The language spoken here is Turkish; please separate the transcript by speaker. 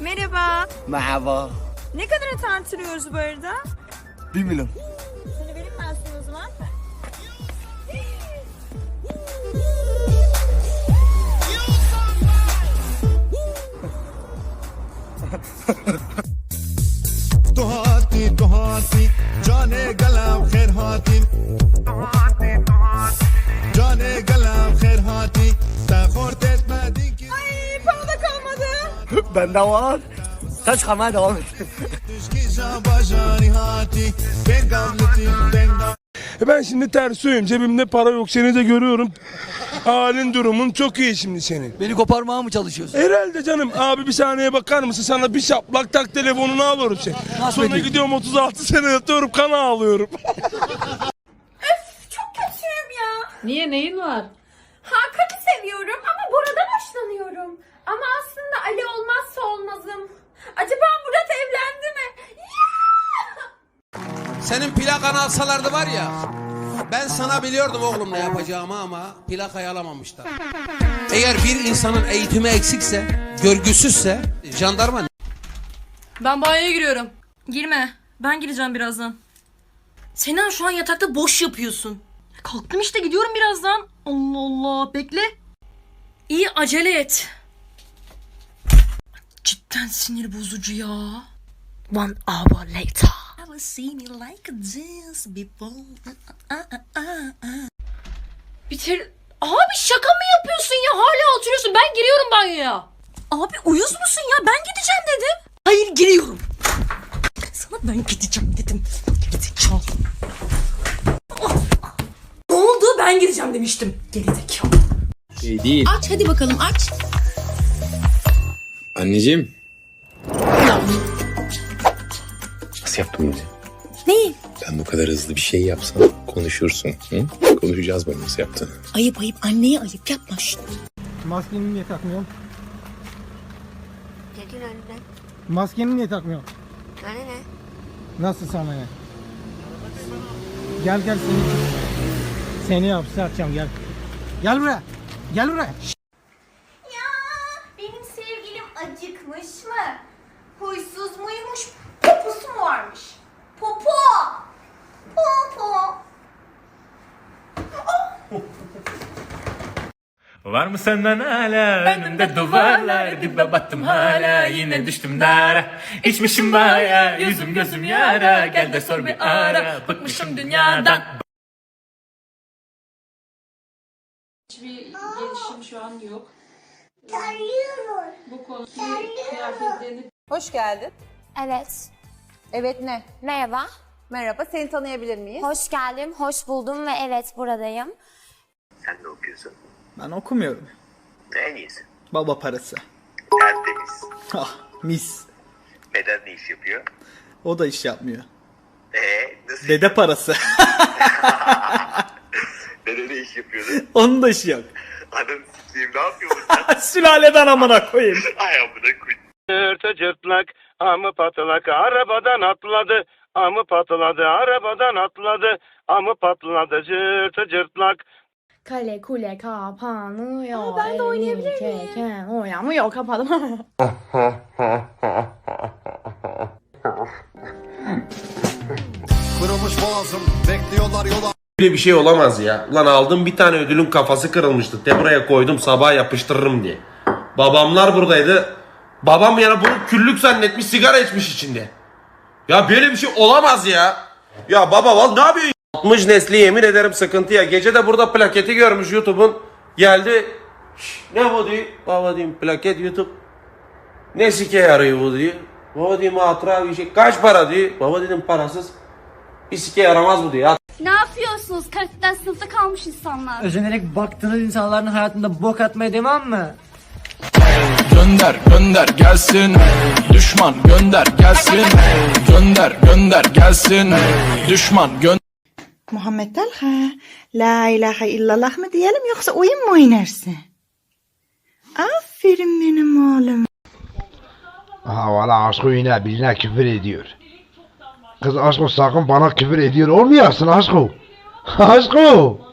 Speaker 1: Merhaba.
Speaker 2: Merhaba.
Speaker 1: Ne kadar tartılıyoruz bu arada?
Speaker 2: Bir milyon.
Speaker 1: Seni vereyim ben sana o zaman.
Speaker 3: Duhati, duhati, cane
Speaker 1: galam khair hatin. Duhati.
Speaker 2: Bende var. Sen çıkarmaya devam et.
Speaker 3: Ben
Speaker 4: E Ben şimdi tersiyim. Cebimde para yok. Seni de görüyorum. Halin durumun çok iyi şimdi senin.
Speaker 2: Beni koparmaya mı çalışıyorsun?
Speaker 4: Herhalde canım. Abi bir saniye bakar mısın? Sana bir şaplak tak telefonunu alırım şey.
Speaker 2: Nasıl
Speaker 4: Sonra
Speaker 2: ediyor?
Speaker 4: gidiyorum 36 sene yatıyorum kan ağlıyorum.
Speaker 1: Çok kötüyüm ya.
Speaker 5: Niye neyin var?
Speaker 1: Hakan'ı seviyorum ama Bora'dan hoşlanıyorum. Ama aslında Ali olmazsa olmazım. Acaba Murat evlendi mi?
Speaker 6: Senin plakanı alsalardı var ya. Ben sana biliyordum oğlum ne yapacağımı ama plakayı alamamışlar. Eğer bir insanın eğitimi eksikse, görgüsüzse jandarma
Speaker 5: Ben banyoya giriyorum. Girme. Ben gireceğim birazdan. Senan şu an yatakta boş yapıyorsun. Kalktım işte gidiyorum birazdan. Allah Allah bekle. İyi acele et. Cidden sinir bozucu ya. One hour later. Never seen me like this before. Bitir... Abi şaka mı yapıyorsun ya? Hala oturuyorsun. Ben giriyorum banyoya. Abi uyuz musun ya? Ben gideceğim dedim. Hayır giriyorum. Sana ben gideceğim dedim. Gerizekalı. Ne oldu? Ben gideceğim demiştim. Gerizekalı.
Speaker 7: Şey değil.
Speaker 5: Aç hadi bakalım aç.
Speaker 7: Anneciğim. Nasıl yaptın bunu?
Speaker 5: Neyi?
Speaker 7: Ben bu kadar hızlı bir şey yapsam konuşursun. Hı? Konuşacağız bunu nasıl yaptığını.
Speaker 5: Ayıp ayıp anneye ayıp yapma şunu.
Speaker 8: Maskeni niye takmıyorsun?
Speaker 9: Çekil önünden.
Speaker 8: Maskeni niye takmıyorsun?
Speaker 9: Sana ne?
Speaker 8: Nasıl sana ne? Gel gel seni seni hapse atacağım gel. Gel buraya. Gel buraya.
Speaker 1: Ya benim sevgilim acıkmış mı? Huysuz muymuş? Poposu mu varmış? Popo! Popo!
Speaker 10: Var mı senden hala önümde duvarlar dibe battım hala yine düştüm dara İçmişim baya yüzüm gözüm yara gel de sor bir ara bıkmışım dünyadan
Speaker 5: Hiçbir gelişim şu an yok. Bu konuda kıyafetlerini
Speaker 11: Hoş geldin.
Speaker 9: Evet.
Speaker 11: Evet ne?
Speaker 9: Merhaba.
Speaker 11: Merhaba, seni tanıyabilir miyiz?
Speaker 9: Hoş geldim. Hoş buldum ve evet buradayım.
Speaker 7: Sen ne okuyorsun?
Speaker 2: Ben okumuyorum.
Speaker 7: En iyisi.
Speaker 2: Baba parası.
Speaker 7: Tertemiz.
Speaker 2: Ah mis.
Speaker 7: Beden ne iş yapıyor?
Speaker 2: O da iş yapmıyor.
Speaker 7: Eee nasıl?
Speaker 2: Dede parası.
Speaker 7: İş yapıyordu?
Speaker 2: Onun da işi yok.
Speaker 7: Ananı sikeyim ne yapıyor bu?
Speaker 2: Sülaleden amına koyayım.
Speaker 7: Ay amına koy.
Speaker 10: Cırtı cırtlak amı patlak arabadan atladı amı patladı arabadan atladı amı patladı cırtı cırtlak
Speaker 5: Kale kule kapanıyor. Aa, ben de oynayabilir miyim? Oynamıyor kapadım.
Speaker 3: Kırılmış boğazım bekliyorlar yola
Speaker 10: Böyle bir şey olamaz ya. Ulan aldım bir tane ödülün kafası kırılmıştı. Te buraya koydum sabah yapıştırırım diye. Babamlar buradaydı. Babam yani bunu küllük zannetmiş sigara içmiş içinde. Ya böyle bir şey olamaz ya. Ya baba val ne yapıyorsun? 60 nesli yemin ederim sıkıntı ya. Gece de burada plaketi görmüş YouTube'un. Geldi. "Şş, ne bu diyor. Baba diyeyim plaket YouTube. Ne sike yarıyor bu diyor. Baba diyeyim hatıra bir şey. Kaç para diyor. Baba dedim parasız. Bir sike yaramaz bu diyor.
Speaker 9: Yapıyorsunuz? Kalpten sınıfta kalmış insanlar.
Speaker 2: Özenerek baktığınız insanların hayatında bok atmaya devam mı?
Speaker 10: Gönder gönder gelsin Düşman gönder gelsin Gönder gönder gelsin Düşman gönder
Speaker 11: Muhammed Talha, La ilahe illallah mı diyelim yoksa oyun mu oynarsın? Aferin benim oğlum.
Speaker 8: Aha valla aşkı yine birine küfür ediyor. Kız aşkı sakın bana küfür ediyor olmayasın How's cool?